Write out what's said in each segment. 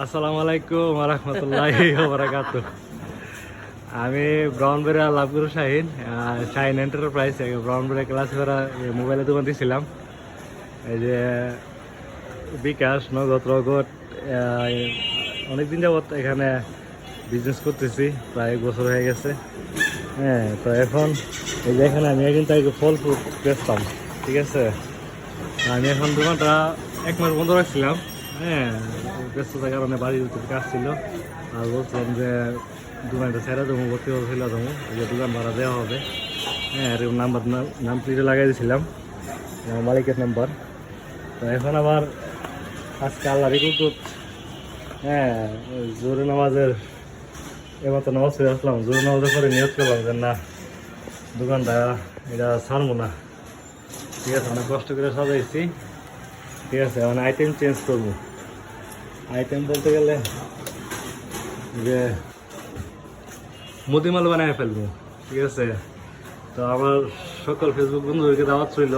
আসসালামু আলাইকুম রহমতুল্লাহ বারাকাতু আমি ব্রাউনবেড়া লাভগুরু শাহিন শাহিন এন্টারপ্রাইজ ব্রাউনবেড়া ক্লাস করা মোবাইলের দোকান দিয়েছিলাম এই যে বিকাশ, নগদ, রগদ অনেকদিন যাবত এখানে বিজনেস করতেছি, প্রায় বছর হয়ে গেছে। হ্যাঁ তো এখন এই যে এখানে আমি কিন্তু আগে ফল ফ্রুট বেচতাম, ঠিক আছে? আমি এখন দোকানটা এক মাস বন্ধ রাখছিলাম। হ্যাঁ ব্যস্ততার কারণে বাড়ির কাজ ছিল আর বলছিলাম যে দোকানটা ছেড়ে দেবো, ভর্তি হবে ফেলে দেবো। যে দোকান ভাড়া দেওয়া হবে। হ্যাঁ এরকম নাম্বার নাম প্লেটে লাগাই দিয়েছিলাম আমার মালিকের নাম্বার তো এখন আবার আজকে আল্লাহ রিকুত হ্যাঁ জোরে নামাজের এবার তো নামাজ পড়ে আসলাম। জোরে নামাজের পরে নিয়োগ করলাম যে, না, দোকানটা এটা ছাড়বো না। ঠিক আছে, অনেক কষ্ট করে সাজাইছি। ঠিক আছে মানে আইটেম চেঞ্জ করব। আইটেম বলতে গেলে যে মুদিমাল বানায় ফেলব, ঠিক আছে? তো আমার সকল ফেসবুক বন্ধুদেরকে দাওয়াত ছিল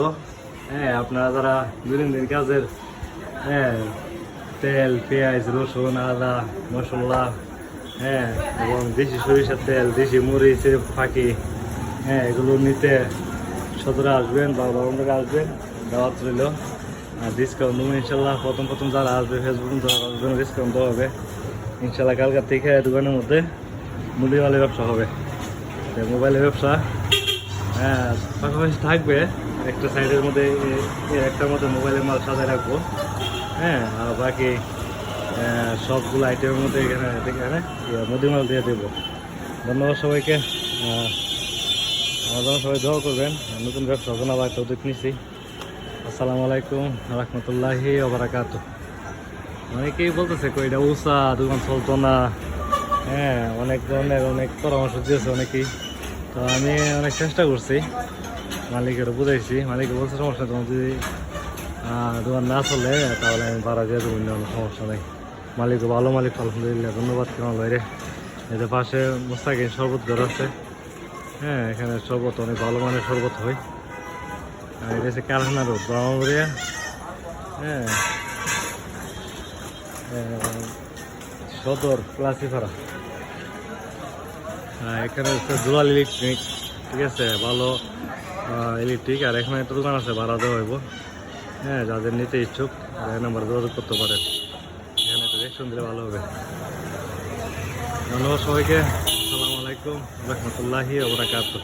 হ্যাঁ আপনারা যারা দৈনন্দিন কাজের হ্যাঁ তেল, পেঁয়াজ, রসুন, আদা, মশলা হ্যাঁ এবং দেশি সরিষার তেল, দেশি মরিচের ফাঁকি হ্যাঁ এগুলো নিতে সদরে আসবেন বা বারণকে আসবেন, দাওয়াত রইল। ডিসকাউন্ট দেবো, ইনশাল্লাহ প্রথম প্রথম যারা আসবে ফেসবুক তাদের ডিসকাউন্ট দেওয়া হবে। ইনশাল্লাহ কালকার থেকে দোকানের মধ্যে মুদিওয়ালের ব্যবসা হবে। মোবাইলের ব্যবসা হ্যাঁ পাশাপাশি থাকবে একটা সাইডের মধ্যে একটার মধ্যে মোবাইলের মাল সাজায় রাখব। হ্যাঁ আর বাকি সবগুলো আইটেমের মধ্যে এখানে এখানে মুদিমাল দিয়ে দেবো। ধন্যবাদ সবাইকে। আমার সবাই দোয়া করবেন। নতুন ব্যবসা জন্য একটা উদ্যোগ নিচ্ছি আসসালামু আলাইকুম, রহমতুল্লাহি ওবরাকাত অনেকেই বলতেছে কইটা উষা দোকান চলতো না হ্যাঁ অনেক ধরনের অনেক পরামর্শ দিয়েছে অনেকেই। তো আমি অনেক চেষ্টা করছি, মালিকের বুঝাইছি। মালিক বলছে, সমস্যা তোমার যদি দোকান না চলে, তাহলে আমি ভাড়া দিয়ে দেবো অন্য সমস্যা নেই। মালিক ভালো মালিক, আলহামদুলিল্লাহ, ধন্যবাদ কেমন বাইরে এদের পাশে মুস্তাকিন শরবত ঘর আছে। হ্যাঁ এখানে শরবত, অনেক ভালো মানের শরবত হয়। এটা হচ্ছে কারখানা রোড ব্রহ্মপুরিয়া হ্যাঁ। সদর ক্লাসিপাড়া হ্যাঁ, এখানে হচ্ছে দুলাল ইলেকট্রিক ঠিক আছে? ভালো ইলেকট্রিক। আর এখানে একটা দোকান আছে ভাড়া দেওয়া হইব। হ্যাঁ যাদের নিতে ইচ্ছুক এই নাম্বারে যোগাযোগ করতে পারেন। এখানে একটা রেস্টুরেন্ট দিলে ভালো হবে। ধন্যবাদ সবাইকে। আসসালামু আলাইকুম। রহমতুল্লাহি ওবরাকাতুহ